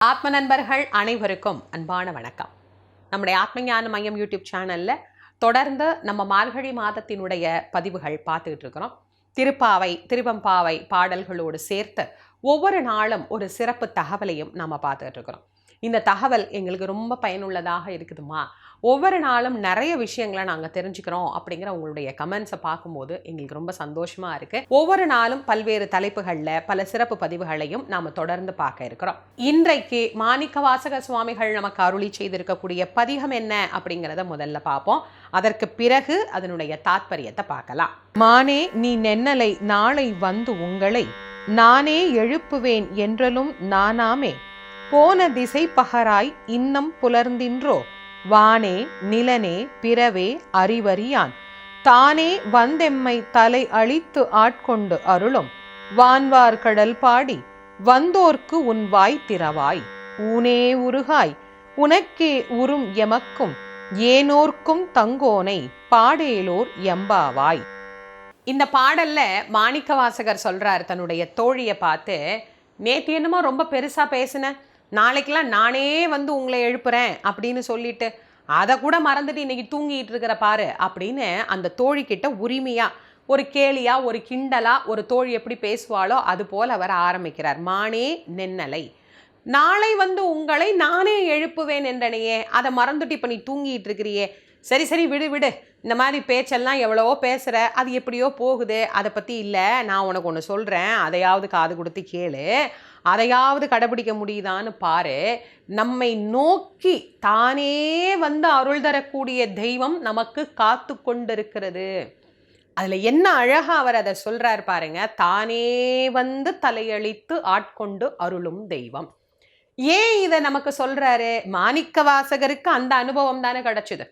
ஆத்ம நண்பர்கள் அனைவருக்கும் அன்பான வணக்கம். நம்முடைய ஆத்ம ஞான மையம் யூடியூப் சேனல்ல தொடர்ந்து நம்ம மார்கழி மாதத்தினுடைய பதிவுகள் பார்த்துக்கிட்டு இருக்கிறோம். திருப்பாவை திருவம்பாவை பாடல்களோடு சேர்த்து ஒவ்வொரு நாளும் ஒரு சிறப்பு தகவலையும் நம்ம பார்த்துக்கிட்டு இருக்கிறோம். இந்த தகவல் எங்களுக்கு ரொம்ப பயனுள்ளதாக இருக்குதுமா ஒவ்வொரு நாளும் நிறைய விஷயங்களை நாங்கள் தெரிஞ்சுக்கிறோம் அப்படிங்கிற உங்களுடைய கமெண்ட்ஸை பார்க்கும்போது எங்களுக்கு ரொம்ப சந்தோஷமா இருக்கு. ஒவ்வொரு நாளும் பல்வேறு தலைப்புகளில் பல சிறப்பு பதிவுகளையும் நாம் தொடர்ந்து பார்க்க இருக்கிறோம். இன்றைக்கு மாணிக்க வாசக சுவாமிகள் நமக்கு அருளி செய்திருக்கக்கூடிய பதிகம் என்ன அப்படிங்கிறத முதல்ல பார்ப்போம். அதற்கு பிறகு அதனுடைய தாத்பரியத்தை பார்க்கலாம். மானே நீ நென்னலை நாளை வந்து உங்களை. நானே எழுப்புவேன் என்றலும் நானாமே. போன திசை பகராய் இன்னம் புலர்ந்தின்றோ? வானே நிலனே பிறவே அறிவறியான். தானே வந்தெம்மை தலை அழித்து ஆட்கொண்டு அருளும். வான்வார் கடல் பாடி வந்தோர்க்கு உன் வாய் திறவாய். ஊனே உருகாய் உனக்கே உறும் எமக்கும். ஏனோர்க்கும் தங்கோனை பாடேலோர் எம்பாவாய். இந்த பாடல்ல மாணிக்க வாசகர் சொல்றார் தன்னுடைய தோழியை பார்த்து நேத்து என்னமோ ரொம்ப பெருசா பேசின நாளைக்கெல்லாம் நானே வந்து உங்களை எழுப்புறேன் அப்படின்னு சொல்லிட்டு அதை கூட மறந்துட்டு இன்னைக்கு தூங்கிட்டு இருக்கிற பாரு அப்படின்னு அந்த தோழிக்கிட்ட உரிமையா ஒரு கேலியாக ஒரு கிண்டலா ஒரு தோழி எப்படி பேசுவாளோ அது போல் அவர் ஆரம்பிக்கிறார். மானே நென்னலை நாளை வந்து உங்களை நானே எழுப்புவேன் என்றனையே அதை மறந்துட்டு இப்போ நீ தூங்கிட்டு இருக்கிறியே சரி சரி விடு விடு. இந்த மாதிரி பேச்செல்லாம் எவ்வளவோ பேசுகிற அது எப்படியோ போகுது அதை பற்றி இல்லை நான் உனக்கு ஒன்று சொல்கிறேன் அதையாவது காது கொடுத்து கேளு. அதையாவது கடைபிடிக்க முடியுதான்னு பாரு. நம்மை நோக்கி தானே வந்து அருள் தரக்கூடிய தெய்வம் நமக்கு காத்து கொண்டிருக்கிறது. அதில் என்ன அழகாக அவர் அதை சொல்கிறார் பாருங்க. தானே வந்து தலையளித்து ஆட்கொண்டு அருளும் தெய்வம். ஏன் இதை நமக்கு சொல்கிறாரு மாணிக்க வாசகருக்கு அந்த அனுபவம் தானே கிடச்சிது.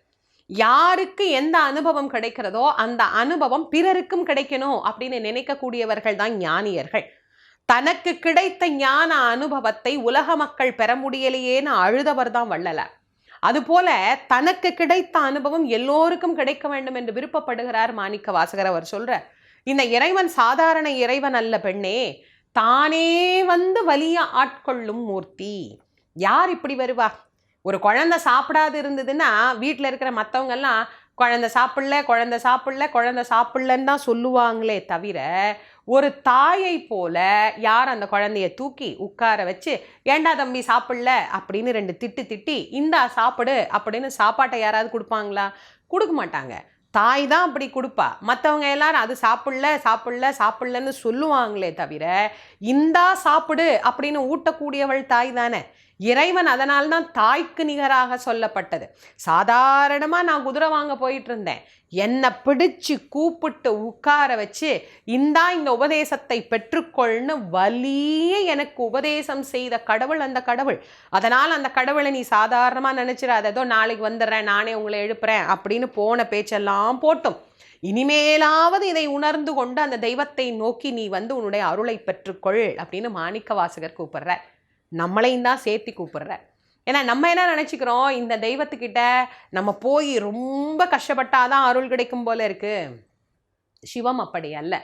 யாருக்கு எந்த அனுபவம் கிடைக்கிறதோ அந்த அனுபவம் பிறருக்கும் கிடைக்கணும் அப்படின்னு நினைக்கக்கூடியவர்கள் தான் ஞானியர்கள். தனக்கு கிடைத்த ஞான அனுபவத்தை உலக மக்கள் பெற முடியலையேன்னு அழுதவர் தான் வள்ளலார். அதுபோல தனக்கு கிடைத்த அனுபவம் எல்லோருக்கும் கிடைக்க வேண்டும் என்று விருப்பப்படுகிறார் மாணிக்க வாசகர் அவர் சொல்ற இந்த இறைவன் சாதாரண இறைவன் அல்ல பெண்ணே தானே வந்து வலிய ஆட்கொள்ளும் மூர்த்தி. யார் இப்படி வருவா? ஒரு குழந்தை சாப்பிடாது இருந்ததுன்னா வீட்டில் இருக்கிற மற்றவங்கெல்லாம் குழந்தை சாப்பிடல குழந்தை சாப்பிடல குழந்தை சாப்பிடலன்னு தான் சொல்லுவாங்களே தவிர ஒரு தாயை போல யார் அந்த குழந்தைய தூக்கி உட்கார வச்சு ஏண்டா தம்பி சாப்பிடல? அப்படின்னு ரெண்டு திட்டு திட்டி இந்தா சாப்பிடு அப்படின்னு சாப்பாட்டை யாராவது கொடுப்பாங்களா? கொடுக்க மாட்டாங்க. தாய் தான் அப்படி கொடுப்பா. மற்றவங்க எல்லாரும் அது சாப்பிடல சாப்பிடல சாப்பிடலன்னு சொல்லுவாங்களே தவிர இந்தா சாப்பிடு அப்படின்னு ஊட்டக்கூடியவள் தாய் தானே. இறைவன் அதனால் தான் தாய்க்கு நிகராக சொல்லப்பட்டது. சாதாரணமாக நான் குதிரை வாங்க போயிட்டு இருந்தேன் என்னை பிடிச்சு கூப்பிட்டு உட்கார வச்சு இந்தா இந்த உபதேசத்தை பெற்றுக்கொள்னு வலிய எனக்கு உபதேசம் செய்த கடவுள் அந்த கடவுள். அதனால் அந்த கடவுளை நீ சாதாரணமாக நினச்சிடாத. ஏதோ நாளைக்கு வந்துடுறேன். நானே உங்களை எழுப்புறேன். அப்படின்னு போன பேச்செல்லாம் போட்டும். இனிமேலாவது இதை உணர்ந்து கொண்டு அந்த தெய்வத்தை நோக்கி நீ வந்து உன்னுடைய அருளை பெற்றுக்கொள் அப்படின்னு மாணிக்க வாசகர் கூப்பிடுற நம்மளையும் தான் சேர்த்தி கூப்பிடுற ஏன்னா நம்ம என்ன நினச்சிக்கிறோம்? இந்த தெய்வத்துக்கிட்ட நம்ம போய் ரொம்ப கஷ்டப்பட்டாதான் அருள் கிடைக்கும் போல இருக்குது சிவம் அப்படி அல்ல.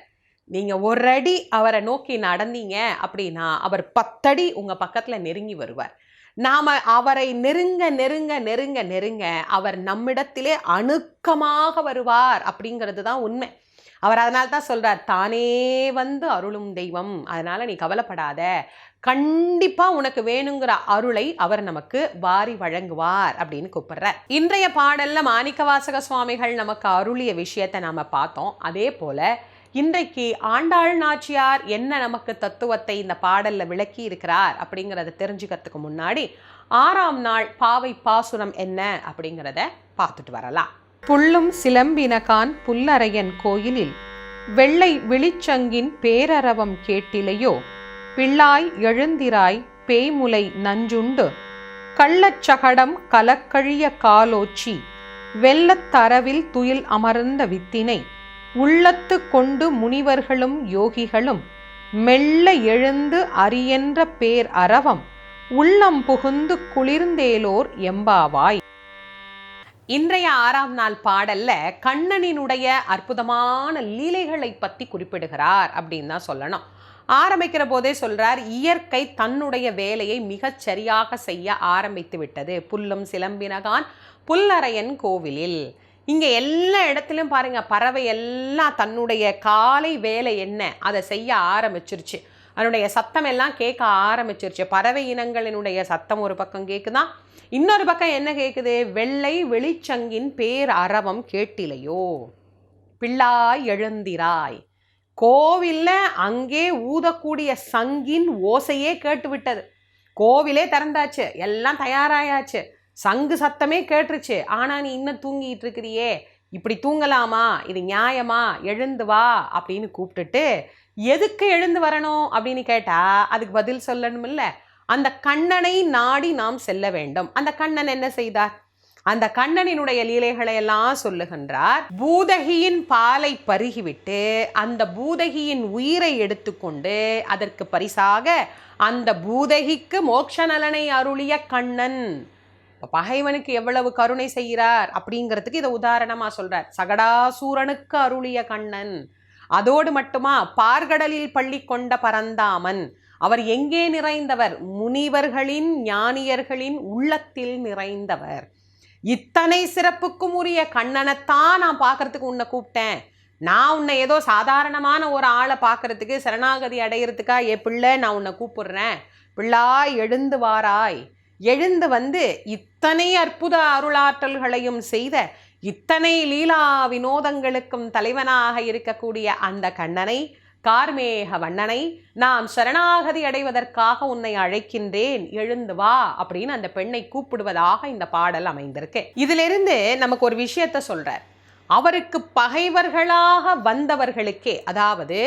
நீங்கள் ஒரு அடி அவரை நோக்கி நடந்தீங்க அப்படின்னா அவர் பத்தடி உங்கள் பக்கத்தில் நெருங்கி வருவார். நாம் அவரை நெருங்க நெருங்க நெருங்க நெருங்க அவர் நம்மிடத்திலே அணுக்கமாக வருவார் அப்படிங்கிறது தான் உண்மை. அவர் அதனால தான் சொல்றார் தானே வந்து அருளும் தெய்வம் அதனால நீ கவலைப்படாத. கண்டிப்பா உனக்கு வேணுங்கிற அருளை அவர் நமக்கு வாரி வழங்குவார் அப்படின்னு கூப்பிடுறார். இன்றைய பாடல்ல மாணிக்கவாசக சுவாமிகள் நமக்கு அருளிய விஷயத்தை நாம பார்த்தோம். அதே போல இன்றைக்கு ஆண்டாள் நாச்சியார் என்ன நமக்கு தத்துவத்தை இந்த பாடல்ல விளக்கி இருக்கிறார் அப்படிங்கிறத தெரிஞ்சுக்கிறதுக்கு முன்னாடி ஆறாம் நாள் பாவை பாசுரம் என்ன அப்படிங்கிறத பார்த்துட்டு வரலாம். புள்ளும் சிலம்பினகான் புல்லரையன் கோயிலில் வெள்ளை விழிச்சங்கின் பேரரவம் கேட்டிலையோ பிள்ளாய் எழுந்திராய் பேய்முலை நஞ்சுண்டு கள்ளச்சகடம் கலக்கழிய காலோச்சி வெள்ளத்தரவில் துயில் அமர்ந்த வித்தினை உள்ளத்து கொண்டு முனிவர்களும் யோகிகளும் மெல்ல எழுந்து அரியென்ற பேர் அரவம் உள்ளம் புகுந்து குளிர்ந்தேலோர் எம்பாவாய். இன்றைய ஆறாம் நாள் பாடல்ல கண்ணனினுடைய அற்புதமான லீலைகளை பத்தி குறிப்பிடுகிறார் அப்படின்னு தான் சொல்லணும். ஆரம்பிக்கிற போதே சொல்றார் இயற்கை தன்னுடைய வேலையை மிகச் சரியாக செய்ய ஆரம்பித்து விட்டது. புல்லும் சிலம்பினகான் புல்லறையன் கோவிலில். இங்கே எல்லா இடத்துலையும் பாருங்க பறவை எல்லாம் தன்னுடைய காலை வேலை என்ன? அதை செய்ய ஆரம்பிச்சிருச்சு. அதனுடைய சத்தம் எல்லாம் கேட்க ஆரம்பிச்சிருச்சு. பறவை இனங்களினுடைய சத்தம் ஒரு பக்கம் கேட்குதான் இன்னொரு பக்கம் என்ன கேட்குது வெள்ளை வெளிச்சங்கின் பேர் அரவம் கேட்டிலையோ? பிள்ளாய் எழுந்திராய். கோவிலில் அங்கே ஊதக்கூடிய சங்கின் ஓசையே கேட்டுவிட்டது. கோவிலே திறந்தாச்சு. எல்லாம் தயாராயாச்சு. சங்கு சத்தமே கேட்டுருச்சு. ஆனால் நீ இன்னும் தூங்கிட்டு இருக்கிறியே. இப்படி தூங்கலாமா? இது நியாயமா? எழுந்து வா அப்படின்னு கூப்பிட்டுட்டு எதுக்கு எழுந்து வரணும்? அப்படின்னு கேட்டா அதுக்கு பதில் சொல்லணும் இல்ல அந்த கண்ணனை நாடி நாம் செல்ல வேண்டும். அந்த கண்ணன் என்ன செய்தார்? அந்த கண்ணனினுடைய லீலைகளை எல்லாம் சொல்லுகின்றார். பூதகியின் பாலை பருகிவிட்டு அந்த பூதகியின் உயிரை எடுத்துக்கொண்டு அதற்கு பரிசாக அந்த பூதகிக்கு மோட்ச நலனை அருளிய கண்ணன். பகைவனுக்கு எவ்வளவு கருணை செய்கிறார் அப்படிங்கிறதுக்கு இதை உதாரணமாக சொல்கிறார் சகடாசூரனுக்கு அருளிய கண்ணன் அதோடு மட்டுமா பார்கடலில் பள்ளி கொண்ட பரந்தாமன். அவர் எங்கே நிறைந்தவர்? முனிவர்களின் ஞானியர்களின் உள்ளத்தில் நிறைந்தவர். இத்தனை சிறப்புக்கும் உரிய கண்ணனைத்தான் நான் பார்க்கறதுக்கு உன்னை கூப்பிட்டேன். நான் உன்னை ஏதோ சாதாரணமான ஒரு ஆளை பார்க்கறதுக்கு சரணாகதி அடையிறதுக்கா? ஏ பிள்ளை நான் உன்னை கூப்பிடுறேன். பிள்ளாய் எழுந்து வாராய். எழுந்து வந்து இத்தனை அற்புத அருளாற்றல்களையும் செய்த இத்தனை லீலா வினோதங்களுக்கும் தலைவனாக இருக்கக்கூடிய அந்த கண்ணனை கார்மேக வண்ணனை நாம் சரணாகதி அடைவதற்காக உன்னை அழைக்கின்றேன் எழுந்து வா அப்படின்னு அந்த பெண்ணை கூப்பிடுவதாக இந்த பாடல் அமைந்திருக்கு. இதிலிருந்து நமக்கு ஒரு விஷயத்த சொல்றார். அவருக்கு பகைவர்களாக வந்தவர்களுக்கே அதாவது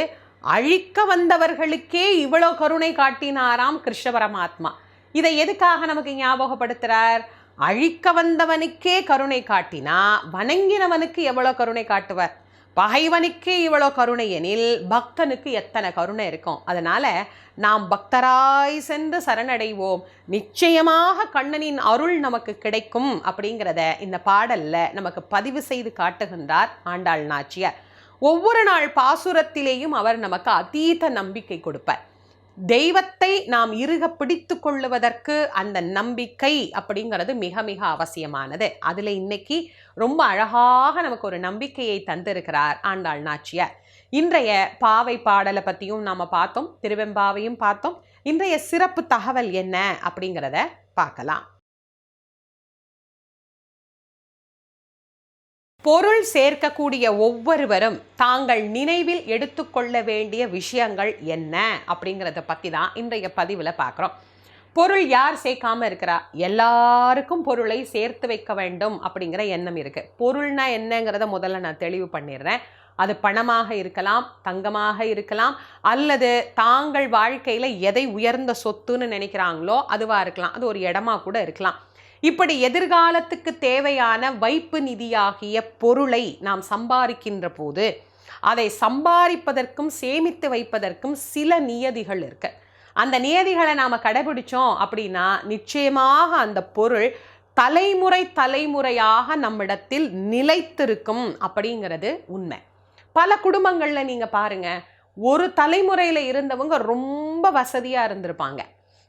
அழிக்க வந்தவர்களுக்கே இவ்வளோ கருணை காட்டினாராம் கிருஷ்ண பரமாத்மா. இதை எதுக்காக நமக்கு ஞாபகப்படுத்துறார்? அழிக்க வந்தவனுக்கே கருணை காட்டினா வணங்கினவனுக்கு எவ்வளோ கருணை காட்டுவார்? பகைவனுக்கே இவ்வளோ கருணை எனில் பக்தனுக்கு எத்தனை கருணை இருக்கும்? அதனால நாம் பக்தராய் சென்று சரணடைவோம். நிச்சயமாக கண்ணனின் அருள் நமக்கு கிடைக்கும் அப்படிங்கிறத இந்த பாடல்ல நமக்கு பதிவு செய்து காட்டுகின்றார் ஆண்டாள் நாச்சியார். ஒவ்வொரு நாள் பாசுரத்திலேயும் அவர் நமக்கு அதீத நம்பிக்கை கொடுப்பார். தெய்வத்தை நாம் இறுக பிடித்து கொள்ளுவதற்கு அந்த நம்பிக்கை அப்படிங்கிறது மிக மிக அவசியமானது. அதில் இன்னைக்கு ரொம்ப அழகாக நமக்கு ஒரு நம்பிக்கையை தந்திருக்கிறார் ஆண்டாள் நாச்சியார். இன்றைய பாவை பாடலை பற்றியும் நாம் பார்த்தோம் திருவெம்பாவையும் பார்த்தோம். இன்றைய சிறப்பு தகவல் என்ன அப்படிங்கிறத பார்க்கலாம். பொருள் சேர்க்கக்கூடிய ஒவ்வொருவரும் தாங்கள் நினைவில் எடுத்துக்கொள்ள வேண்டிய விஷயங்கள் என்ன அப்படிங்கிறத பற்றி தான் இன்றைய பதிவில் பார்க்குறோம் பொருள் யார் சேர்க்காம இருக்கிறா? எல்லாருக்கும் பொருளை சேர்த்து வைக்க வேண்டும் அப்படிங்கிற எண்ணம் இருக்குது பொருள்னா என்னங்கிறத முதல்ல நான் தெளிவு பண்ணிடுறேன். அது பணமாக இருக்கலாம் தங்கமாக இருக்கலாம் அல்லது தாங்கள் வாழ்க்கையில் எதை உயர்ந்த சொத்துன்னு நினைக்கிறாங்களோ அதுவாக இருக்கலாம். அது ஒரு இடமா கூட இருக்கலாம். இப்படி எதிர்காலத்துக்கு தேவையான வைப்பு நிதியாகிய பொருளை நாம் சம்பாதிக்கின்ற போது அதை சம்பாதிப்பதற்கும் சேமித்து வைப்பதற்கும் சில நியதிகள் இருக்கு. அந்த நியதிகளை நாம் கடைபிடிச்சோம் அப்படின்னா நிச்சயமாக அந்த பொருள் தலைமுறை தலைமுறையாக நம்மிடத்தில் நிலைத்திருக்கும் அப்படிங்கிறது உண்மை. பல குடும்பங்களில் நீங்கள் பாருங்க ஒரு தலைமுறையில் இருந்தவங்க ரொம்ப வசதியாக இருந்திருப்பாங்க.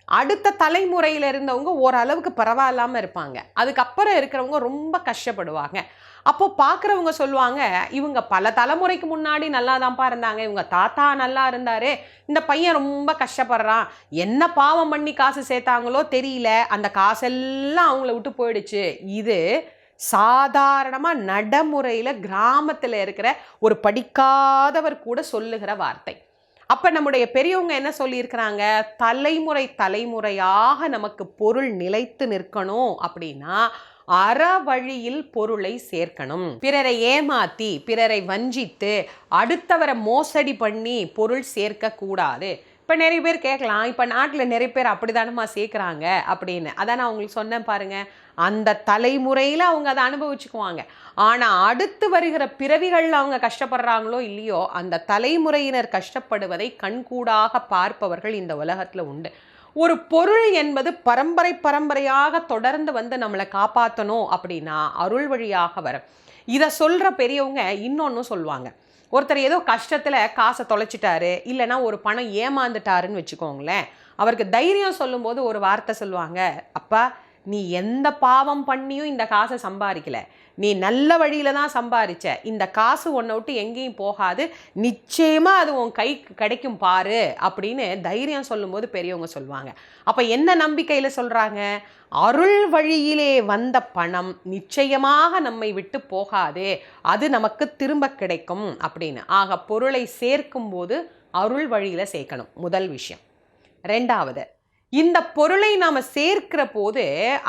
அடுத்த தலைமுறையில் இருந்தவங்க ஓரளவுக்கு பரவாயில்லாமல் இருப்பாங்க. அதுக்கப்புறம் இருக்கிறவங்க ரொம்ப கஷ்டப்படுவாங்க. அப்போ பார்க்குறவங்க சொல்லுவாங்க இவங்க பல தலைமுறைக்கு முன்னாடி நல்லா தான்ப்பா இருந்தாங்க. இவங்க தாத்தா நல்லா இருந்தார். இந்த பையன் ரொம்ப கஷ்டப்படுறான். என்ன பாவம் பண்ணி காசு சேர்த்தாங்களோ தெரியல. அந்த காசெல்லாம் அவங்கள விட்டு போயிடுச்சு. இது சாதாரணமாக நடைமுறையில் கிராமத்தில் இருக்கிற ஒரு படிக்காதவர் கூட சொல்லுகிற வார்த்தை. அப்போ நம்முடைய பெரியவங்க என்ன சொல்லியிருக்கிறாங்க? தலைமுறை தலைமுறையாக நமக்கு பொருள் நிலைத்து நிற்கணும் அப்படின்னா அற வழியில் பொருளை சேர்க்கணும். பிறரை ஏமாத்தி பிறரை வஞ்சித்து அடுத்தவரை மோசடி பண்ணி பொருள் சேர்க்க கூடாது இப்போ நிறைய பேர் கேட்கலாம் இப்போ நாட்டில் நிறைய பேர் அப்படிதானமா சேர்க்குறாங்க அப்படின்னு. அதான் நான் உங்களுக்கு சொன்னேன் பாருங்கள் அந்த தலைமுறையில் அவங்க அதை அனுபவிச்சுக்குவாங்க. ஆனால் அடுத்து வருகிற பிறவிகளில் அவங்க கஷ்டப்படுறாங்களோ இல்லையோ அந்த தலைமுறையினர் கஷ்டப்படுவதை கண்கூடாக பார்ப்பவர்கள் இந்த உலகத்தில் உண்டு. ஒரு பொருள் என்பது பரம்பரை பரம்பரையாக தொடர்ந்து வந்து நம்மளை காப்பாற்றணும் அப்படின்னா அருள் வழியாக வரும். இதை சொல்கிற பெரியவங்க இன்னொன்றும் சொல்லுவாங்க. ஒருத்தர் ஏதோ கஷ்டத்தில் காசை தொலைச்சிட்டாரு இல்லைன்னா ஒரு பணம் ஏமாந்துட்டாருன்னு வச்சுக்கோங்களேன். அவருக்கு தைரியம் சொல்லும்போது ஒரு வார்த்தை சொல்லுவாங்க. அப்பா நீ எந்த பாவம் பண்ணியும் இந்த காசை சம்பாதிக்கல. நீ நல்ல வழியில தான் சம்பாதிச்ச. இந்த காசு உன்னை விட்டு எங்கேயும் போகாது. நிச்சயமாக அது உன் கைக்கு கிடைக்கும் பாரு அப்படின்னு தைரியம் சொல்லும்போது பெரியவங்க சொல்லுவாங்க. அப்போ என்ன நம்பிக்கையில் சொல்கிறாங்க அருள் வழியிலே வந்த பணம் நிச்சயமாக நம்மை விட்டு போகாது. அது நமக்கு திரும்ப கிடைக்கும் அப்படின்னு. ஆக பொருளை சேர்க்கும்போது அருள் வழியில் சேர்க்கணும். முதல் விஷயம். ரெண்டாவது இந்த பொருளை நாம் சேர்க்கிற போது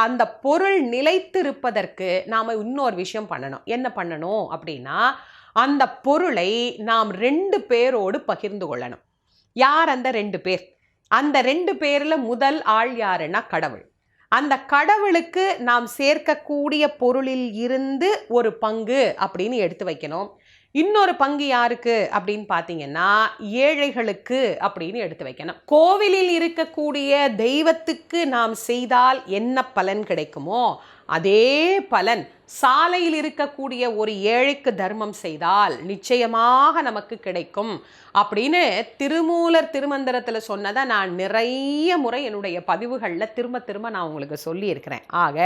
அந்த பொருள் நிலைத்திருப்பதற்கு நாம் இன்னொரு விஷயம் பண்ணணும். என்ன பண்ணணும் அப்படின்னா அந்த பொருளை நாம் ரெண்டு பேரோடு பகிர்ந்து கொள்ளணும். யார் அந்த ரெண்டு பேர்? அந்த ரெண்டு பேரில் முதல் ஆள் யாருன்னா கடவுள். அந்த கடவுளுக்கு நாம் சேர்க்கக்கூடிய பொருளில் இருந்து ஒரு பங்கு அப்படின்னு எடுத்து வைக்கணும். இன்னொரு பங்கு யாருக்கு அப்படின்னு பார்த்தீங்கன்னா ஏழைகளுக்கு அப்படின்னு எடுத்து வைக்கணும். கோவிலில் இருக்கக்கூடிய தெய்வத்துக்கு நாம் செய்தால் என்ன பலன் கிடைக்குமோ அதே பலன் சாலையில் இருக்கக்கூடிய ஒரு ஏழைக்கு தர்மம் செய்தால் நிச்சயமாக நமக்கு கிடைக்கும் அப்படின்னு திருமூலர் திருமந்திரத்தில் சொன்னதை நான் நிறைய முறை என்னுடைய பதிவுகளில் திரும்ப திரும்ப நான் உங்களுக்கு சொல்லியிருக்கிறேன். ஆக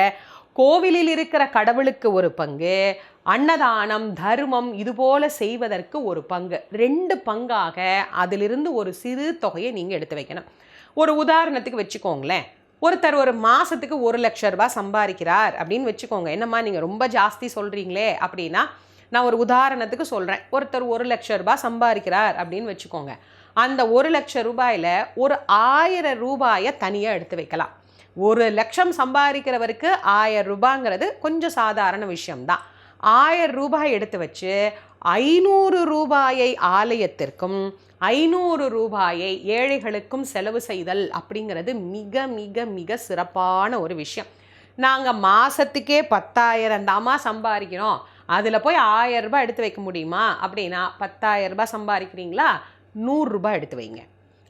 கோவிலில் இருக்கிற கடவுளுக்கு ஒரு பங்கு அன்னதானம் தர்மம் இதுபோல செய்வதற்கு ஒரு பங்கு. ரெண்டு பங்காக அதிலிருந்து ஒரு சிறு தொகையை நீங்கள் எடுத்து வைக்கணும். ஒரு உதாரணத்துக்கு வச்சுக்கோங்களேன். ஒருத்தர் ஒரு மாதத்துக்கு ஒரு லட்ச ரூபாய் சம்பாதிக்கிறார் அப்படின்னு வச்சுக்கோங்க. என்னம்மா நீங்கள் ரொம்ப ஜாஸ்தி சொல்கிறீங்களே அப்படின்னா நான் ஒரு உதாரணத்துக்கு சொல்கிறேன் ஒருத்தர் ஒரு லட்ச ரூபாய் சம்பாதிக்கிறார் அப்படின்னு வச்சுக்கோங்க. அந்த ஒரு லட்ச ரூபாயில் ஒரு ஆயிரம் ரூபாயை தனியாக எடுத்து வைக்கலாம். ஒரு லட்சம் சம்பாதிக்கிறவருக்கு ஆயிரம் ரூபாங்கிறது கொஞ்சம் சாதாரண விஷயம்தான். ஆயிரம் ரூபாய் எடுத்து வச்சு ஐநூறு ரூபாயை ஆலயத்திற்கும் ஐநூறு ரூபாயை ஏழைகளுக்கும் செலவு செய்தல் அப்படிங்கிறது மிக மிக மிக சிறப்பான ஒரு விஷயம். நாங்கள் மாதத்துக்கே பத்தாயிரம் தாமா சம்பாதிக்கிறோம். அதில் போய் ஆயிரம் ரூபாய் எடுத்து வைக்க முடியுமா அப்படின்னா பத்தாயிரம் ரூபாய் சம்பாதிக்கிறீங்களா? நூறுரூபா எடுத்து வைங்க.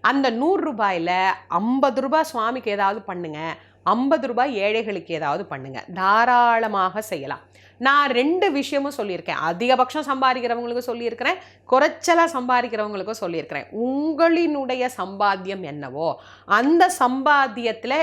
அந்த நூறு ரூபாயில் ஐம்பது ரூபாய் சுவாமிக்கு ஏதாவது பண்ணுங்கள் ஐம்பது ரூபாய் ஏழைகளுக்கு ஏதாவது பண்ணுங்கள் தாராளமாக செய்யலாம். நான் ரெண்டு விஷயமும் சொல்லியிருக்கேன். அதிகபட்சம் சம்பாதிக்கிறவங்களுக்கும் சொல்லியிருக்கிறேன். குறைச்சலாக சம்பாதிக்கிறவங்களுக்கும் சொல்லியிருக்கிறேன். உங்களினுடைய சம்பாத்தியம் என்னவோ அந்த சம்பாத்தியத்தில்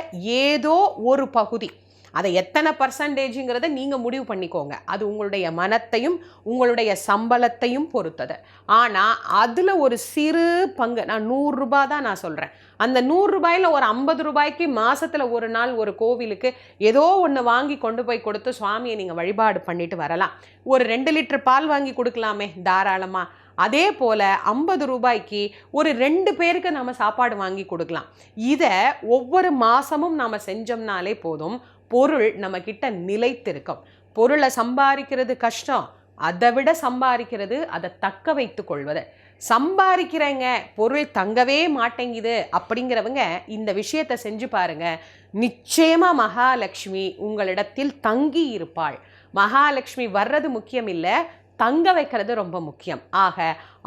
ஏதோ ஒரு பகுதி அதை எத்தனை பர்சன்டேஜுங்கிறத நீங்கள் முடிவு பண்ணிக்கோங்க. அது உங்களுடைய மனத்தையும் உங்களுடைய சம்பளத்தையும் பொறுத்தது. ஆனால் அதில் ஒரு சிறு பங்கு நான் நூறுரூபா தான் நான் சொல்கிறேன் அந்த நூறுரூபாயில் ஒரு ஐம்பது ரூபாய்க்கு மாதத்தில் ஒரு நாள் ஒரு கோவிலுக்கு ஏதோ ஒன்று வாங்கி கொண்டு போய் கொடுத்து சுவாமியை நீங்கள் வழிபாடு பண்ணிட்டு வரலாம். ஒரு ரெண்டு லிட்டர் பால் வாங்கி கொடுக்கலாமே தாராளமாக அதே போல் ஐம்பது ரூபாய்க்கு ஒரு ரெண்டு பேருக்கு நம்ம சாப்பாடு வாங்கி கொடுக்கலாம். இதை ஒவ்வொரு மாதமும் நாம் செஞ்சோம்னாலே போதும் பொருள் நம்மக்கிட்ட நிலைத்திருக்கும். பொருளை சம்பாதிக்கிறது கஷ்டம். அதை விட சம்பாதிக்கிறது அதை தக்க வைத்து கொள்வது. சம்பாதிக்கிறேங்க பொருள் தங்கவே மாட்டேங்குது அப்படிங்கிறவங்க இந்த விஷயத்தை செஞ்சு பாருங்க. நிச்சயமா மகாலட்சுமி உங்களிடத்தில் தங்கி இருப்பாள் மகாலட்சுமி வர்றது முக்கியம் இல்லை தங்க வைக்கிறது ரொம்ப முக்கியம். ஆக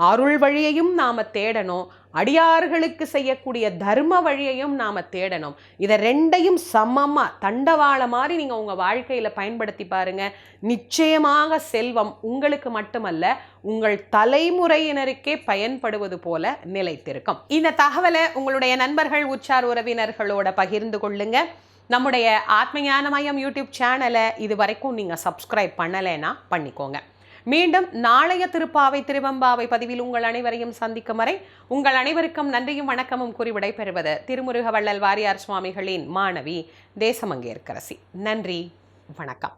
அருள் வழியையும் நாம் தேடணும். அடியார்களுக்கு செய்யக்கூடிய தர்ம வழியையும் நாம் தேடணும். இதை ரெண்டையும் சமமாக தண்டவாள மாதிரி நீங்கள் உங்கள் வாழ்க்கையில் பயன்படுத்தி பாருங்க. நிச்சயமாக செல்வம் உங்களுக்கு மட்டுமல்ல உங்கள் தலைமுறையினருக்கே பயன்படுவது போல நிலைத்திருக்கும். இந்த தகவலை உங்களுடைய நண்பர்கள் உற்றார் உறவினர்களோட பகிர்ந்து கொள்ளுங்க. நம்முடைய ஆத்மஞான மையம் யூடியூப் சேனலை இது வரைக்கும் நீங்கள் சப்ஸ்கிரைப் பண்ணலைன்னா பண்ணிக்கோங்க. மீண்டும் நாளைய திருப்பாவை திருவம்பாவை பதிவில் உங்கள் அனைவரையும் சந்திக்கும் வரை உங்கள் அனைவருக்கும் நன்றியும் வணக்கமும் கூறி விடைபெறுவது திருமுருக வள்ளல் வாரியார் சுவாமிகளின் மாணவி தேசமங்கேற்கரசி. நன்றி வணக்கம்.